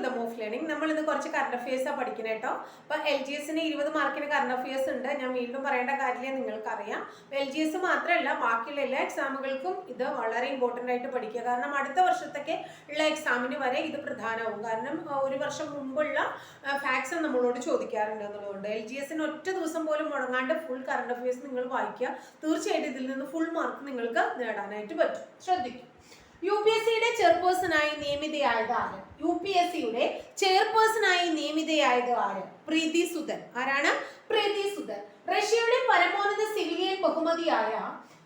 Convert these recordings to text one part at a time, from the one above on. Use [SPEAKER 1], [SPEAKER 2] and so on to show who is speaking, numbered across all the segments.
[SPEAKER 1] Rhythm of learning നമ്മൾ ഇന്ന് കുറച്ച് കറണ്ട് അഫയേഴ്സാണ് പഠിക്കുന്നത് കേട്ടോ അപ്പോൾ എൽ ജി എസിന് ഇരുപത് മാർക്കിന് കറണ്ട് അഫയേഴ്സ് ഉണ്ട്. ഞാൻ വീണ്ടും പറയേണ്ട കാര്യമില്ല നിങ്ങൾക്കറിയാം. എൽ ജി എസ് മാത്രമല്ല ബാക്കിയുള്ള എല്ലാ എക്സാമുകൾക്കും ഇത് വളരെ ഇമ്പോർട്ടന്റ് ആയിട്ട് പഠിക്കുക. കാരണം അടുത്ത വർഷത്തേക്ക് ഉള്ള എക്സാമിന് വരെ ഇത് പ്രധാനമാവും കാരണം ഒരു വർഷം മുമ്പുള്ള ഫാക്ട്സ് നമ്മളോട് ചോദിക്കാറുണ്ട് എന്നുള്ളതുകൊണ്ട്. എൽ ജി എസിന് ഒറ്റ ദിവസം പോലും മുടങ്ങാണ്ട് ഫുൾ കറണ്ട് അഫയേഴ്സ് നിങ്ങൾ വായിക്കുക. തീർച്ചയായിട്ടും ഇതിൽ നിന്ന് ഫുൾ മാർക്ക് നിങ്ങൾക്ക് നേടാനായിട്ട് പറ്റും. ശ്രദ്ധിക്കും. യു പി എസ് സിയുടെ ചെയർപേഴ്സണായി നിയമിതയായത് ആര് യു പി എസ് സിയുടെ ചെയർപേഴ്സണായി നിയമിതയായത് ആര് പ്രീതി സുധൻ. ആരാണ്? പ്രീതി സുധൻ. റഷ്യയുടെ പരമോന്നത സിവിലിയൻ ബഹുമതിയായ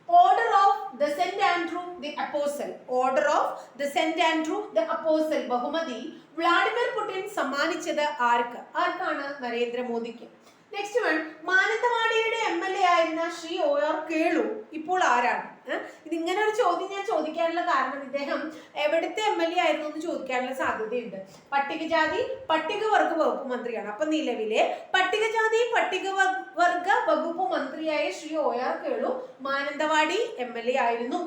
[SPEAKER 1] order of the Saint Andrew the apostle order of the Saint Andrew the apostle ബഹുമതി വ്ളാഡിമിർ പുടിൻ സമ്മാനിച്ചത് ആർക്ക്? ആർക്കാണ്? നരേന്ദ്രമോദിക്ക്. നെക്സ്റ്റ് വൺ മാനന്തവാടിയുടെ എം എൽ എ ആയിരുന്ന ശ്രീ ഒ ആർ കേളു ഇപ്പോൾ ആരാണ്? ഏഹ്? ഇതിങ്ങനെ ഒരു ചോദ്യം ഞാൻ ചോദിക്കാനുള്ള കാരണം ഇദ്ദേഹം എവിടുത്തെ എം എൽ എ ആയിരുന്നു എന്ന് ചോദിക്കാനുള്ള സാധ്യതയുണ്ട്. പട്ടികജാതി പട്ടികവർഗ വകുപ്പ് മന്ത്രിയാണ്. അപ്പൊ നിലവിലെ പട്ടികജാതി പട്ടികവർഗ വകുപ്പ് മന്ത്രിയായ Shri O R Kelu Mananthavady M L A ആയിരുന്നു.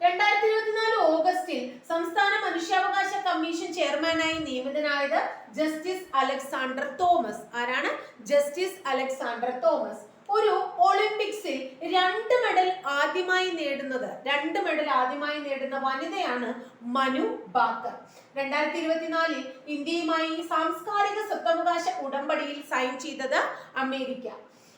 [SPEAKER 1] രണ്ടായിരത്തി ഇരുപത്തിനാല് ഓഗസ്റ്റിൽ സംസ്ഥാന മനുഷ്യാവകാശ കമ്മീഷൻ ചെയർമാനായി നിയമിതനായത് ജസ്റ്റിസ് അലക്സാണ്ടർ തോമസ്. ആരാണ്? ജസ്റ്റിസ് അലക്സാണ്ടർ തോമസ്. ഒരു ഒളിമ്പിക്സിൽ രണ്ട് മെഡൽ ആദ്യമായി നേടുന്നത് രണ്ട് മെഡൽ ആദ്യമായി നേടുന്ന വനിതയാണ് മനു ബാക്കർ. രണ്ടായിരത്തി ഇരുപത്തിനാലിൽ ഇന്ത്യയുമായി സാംസ്കാരിക സ്വത്തവകാശ ഉടമ്പടിയിൽ സൈൻ ചെയ്തത് അമേരിക്ക.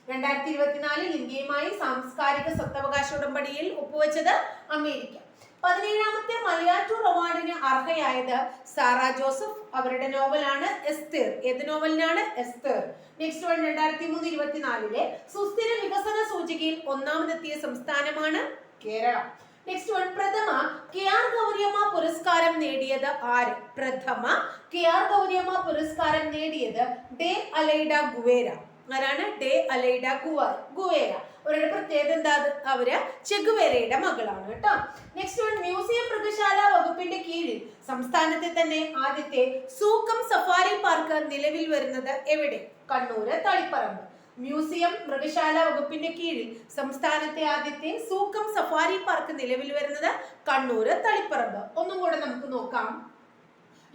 [SPEAKER 1] രണ്ടായിരത്തി ഇരുപത്തിനാലിൽ ഇന്ത്യയുമായി സാംസ്കാരിക സ്വത്തവകാശ ഉടമ്പടിയിൽ ഒപ്പുവെച്ചത് അമേരിക്ക. പതിനേഴാമത്തെ മലയാറ്റൂർ അവാർഡിന് അർഹയായത് സാറ ജോസഫ്. അവരുടെ നോവലാണ് എസ്തേർ. ഏത് നോവലിനാണ് എസ്തേർ? നെക്സ്റ്റ് വൺ രണ്ടായിരത്തി മൂന്ന് ഇരുപത്തിനാലിലെ സുസ്ഥിര വികസന സൂചികയിൽ ഒന്നാമതെത്തിയ സംസ്ഥാനമാണ് കേരളം. നെക്സ്റ്റ് വൺ പ്രഥമ കെ ആർ ഗൗരിയമ്മ പുരസ്കാരം നേടിയത് ആര്? പ്രഥമ കെ ആർ ഗൗരിയമ്മ പുരസ്കാരം നേടിയത് ഡേ അലൈഡ ഗുവേര. ആരാണ്? ഡേ അലൈഡ ഗുവ ഗുവേര അവരുടെ പ്രത്യേകത എന്താ? അവർ ചെഗുവേരയുടെ മകളാണ് കേട്ടോ. നെക്സ്റ്റ് വൺ മ്യൂസിയം മൃഗശാല വകുപ്പിന്റെ കീഴിൽ സംസ്ഥാനത്തെ തന്നെ ആദ്യത്തെ സൂക്കം സഫാരി പാർക്ക് നിലവിൽ വരുന്നത് എവിടെ? കണ്ണൂര് തളിപ്പറമ്പ്. മ്യൂസിയം മൃഗശാല വകുപ്പിന്റെ കീഴിൽ സംസ്ഥാനത്തെ ആദ്യത്തെ സൂക്കം സഫാരി പാർക്ക് നിലവിൽ വരുന്നത് കണ്ണൂര് തളിപ്പറമ്പ്. ഒന്നും കൂടെ നമുക്ക് നോക്കാം.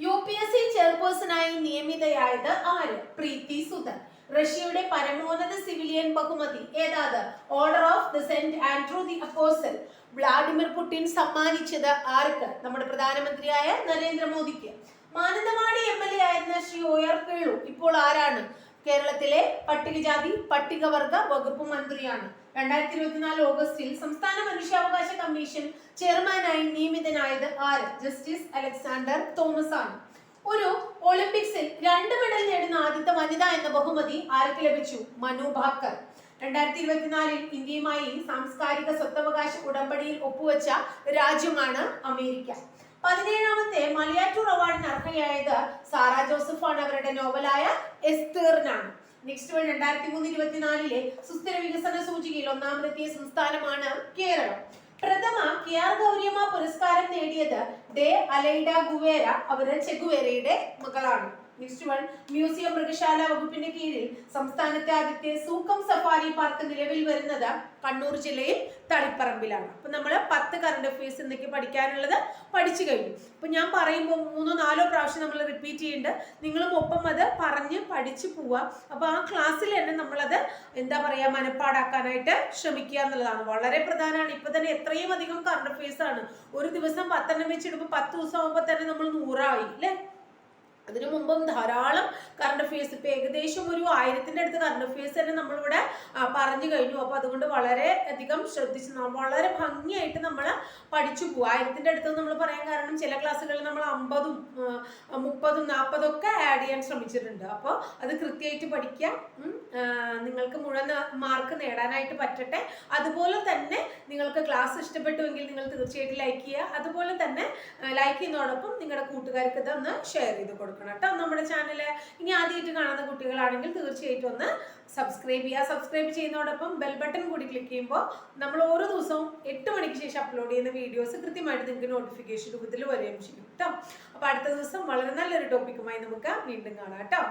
[SPEAKER 1] യു പി എസ് സി ചെയർപേഴ്സണായി നിയമിതയായത് ആര്? പ്രീതി സുധൻ. റഷ്യയുടെ പരമോന്നത സിവിലിയൻ ബഹുമതി ഏതാത്? Order of the Saint Andrew the apostle Vladimir Putin സമ്മാനിച്ചത് ആർക്ക്? നമ്മുടെ പ്രധാനമന്ത്രിയായ നരേന്ദ്രമോദിക്ക്. മാനന്തവാടി എം എൽ എ ആയിരുന്ന ശ്രീ ഒ ആർ കേളു ഇപ്പോൾ ആരാണ്? കേരളത്തിലെ പട്ടികജാതി പട്ടികവർഗ വകുപ്പ് മന്ത്രിയാണ്. രണ്ടായിരത്തി ഇരുപത്തിനാല് ഓഗസ്റ്റിൽ സംസ്ഥാന മനുഷ്യാവകാശ കമ്മീഷൻ ചെയർമാനായി നിയമിതനായത് ആര്? ജസ്റ്റിസ് അലക്സാണ്ടർ തോമസ് ആണ് ഒരു ഒളിമ്പിക്സിൽ രണ്ട് മെഡൽ നേടുന്ന ആദ്യത്തെ വനിത എന്ന ബഹുമതി ആർക്ക് ലഭിച്ചു? മനു ഭാക്കർ. രണ്ടായിരത്തി ഇരുപത്തിനാലിൽ ഇന്ത്യയുമായി സാംസ്കാരിക സ്വത്തവകാശ ഉടമ്പടിയിൽ ഒപ്പുവെച്ച രാജ്യമാണ് അമേരിക്ക. പതിനേഴാമത്തെ മലയാറ്റൂർ അവാർഡിന് അർഹയായത് സാറ ജോസഫാണ്. അവരുടെ നോവലായ എസ്തേറിനാണ് നെക്സ്റ്റ് വൺ രണ്ടായിരത്തി മൂന്ന് ഇരുപത്തിനാലിലെ സുസ്ഥിര വികസന സൂചികയിൽ ഒന്നാമതെത്തിയ സംസ്ഥാനമാണ് കേരളം. പ്രഥമ കെ ആർ ഗൗരിയമ്മ പുരസ്കാരം നേടിയത് ഡേ അലൈഡ ഗുവേര അവരുടെ ചെഗുവേരയുടെ മകളാണ്. നെക്സ്റ്റ് വൺ മ്യൂസിയം മൃഗശാല വകുപ്പിന്റെ കീഴിൽ സംസ്ഥാനത്തെ ആദ്യത്തെ സൂക്കം സഫാരി പാർക്ക് നിലവിൽ വരുന്നത് കണ്ണൂർ ജില്ലയിൽ തളിപ്പറമ്പിലാണ്. അപ്പൊ നമ്മൾ പത്ത് കറണ്ട് അഫയേഴ്സ് എന്തൊക്കെ പഠിക്കാനുള്ളത് പഠിച്ചു കഴിഞ്ഞു. അപ്പൊ ഞാൻ പറയുമ്പോൾ മൂന്നോ നാലോ പ്രാവശ്യം നമ്മൾ റിപ്പീറ്റ് ചെയ്യുന്നുണ്ട് നിങ്ങളും ഒപ്പം അത് പറഞ്ഞ് പഠിച്ചു പോവുക അപ്പോൾ ആ ക്ലാസ്സിൽ തന്നെ നമ്മളത് എന്താ പറയാ മനപ്പാടാക്കാനായിട്ട് ശ്രമിക്കുക എന്നുള്ളതാണ്. വളരെ പ്രധാനമാണ്. ഇപ്പൊ തന്നെ എത്രയും അധികം കറണ്ട് അഫയേഴ്സ് ആണ്. ഒരു ദിവസം പത്തെണ്ണം വെച്ചിടുമ്പോൾ പത്ത് ദിവസം ആകുമ്പോൾ തന്നെ നമ്മൾ നൂറായി അല്ലേ? അതിനു മുമ്പും ധാരാളം കറണ്ട് അഫയേഴ്സ് ഇപ്പൊ ഏകദേശം ഒരു ആയിരത്തിന്റെ അടുത്ത് കറണ്ട് അഫയേഴ്സ് തന്നെ നമ്മളിവിടെ പറഞ്ഞു കഴിഞ്ഞു. അപ്പൊ അതുകൊണ്ട് വളരെ അധികം ശ്രദ്ധിച്ച് വളരെ ഭംഗിയായിട്ട് നമ്മൾ പഠിച്ചു പോകും ആയിരത്തിന്റെ അടുത്ത് നമ്മൾ പറയാൻ കാരണം ചില ക്ലാസ്സുകളിൽ നമ്മൾ അമ്പതും മുപ്പതും നാൽപ്പതും ഒക്കെ ആഡ് ചെയ്യാൻ ശ്രമിച്ചിട്ടുണ്ട്. അപ്പോൾ അത് കൃത്യമായിട്ട് പഠിക്കുക നിങ്ങൾക്ക് മുഴുവൻ മാർക്ക് നേടാനായിട്ട് പറ്റട്ടെ. അതുപോലെ തന്നെ നിങ്ങൾക്ക് ക്ലാസ് ഇഷ്ടപ്പെട്ടുവെങ്കിൽ നിങ്ങൾ തീർച്ചയായിട്ടും ലൈക്ക് ചെയ്യുക. അതുപോലെ തന്നെ ലൈക്ക് ചെയ്യുന്നതോടൊപ്പം നിങ്ങളുടെ കൂട്ടുകാർക്ക് ഇതൊന്ന് ഷെയർ ചെയ്ത് കൊടുക്കണം കേട്ടോ. നമ്മുടെ ചാനൽ ഇനി ആദ്യമായിട്ട് കാണുന്ന കുട്ടികളാണെങ്കിൽ തീർച്ചയായിട്ടും ഒന്ന് സബ്സ്ക്രൈബ് ചെയ്യുക. സബ്സ്ക്രൈബ് ചെയ്യുന്നതോടൊപ്പം ബെൽ ബട്ടൺ കൂടി ക്ലിക്ക് ചെയ്യുമ്പോൾ നമ്മൾ ഓരോ ദിവസവും എട്ട് മണിക്ക് ശേഷം അപ്ലോഡ് ചെയ്യുന്ന വീഡിയോസ് കൃത്യമായിട്ട് നിങ്ങൾക്ക് നോട്ടിഫിക്കേഷൻ രൂപത്തിൽ വരികയും ചെയ്യും കേട്ടോ. അപ്പോൾ അടുത്ത ദിവസം വളരെ നല്ലൊരു ടോപ്പിക്കുമായി നമുക്ക് വീണ്ടും കാണാം കേട്ടോ.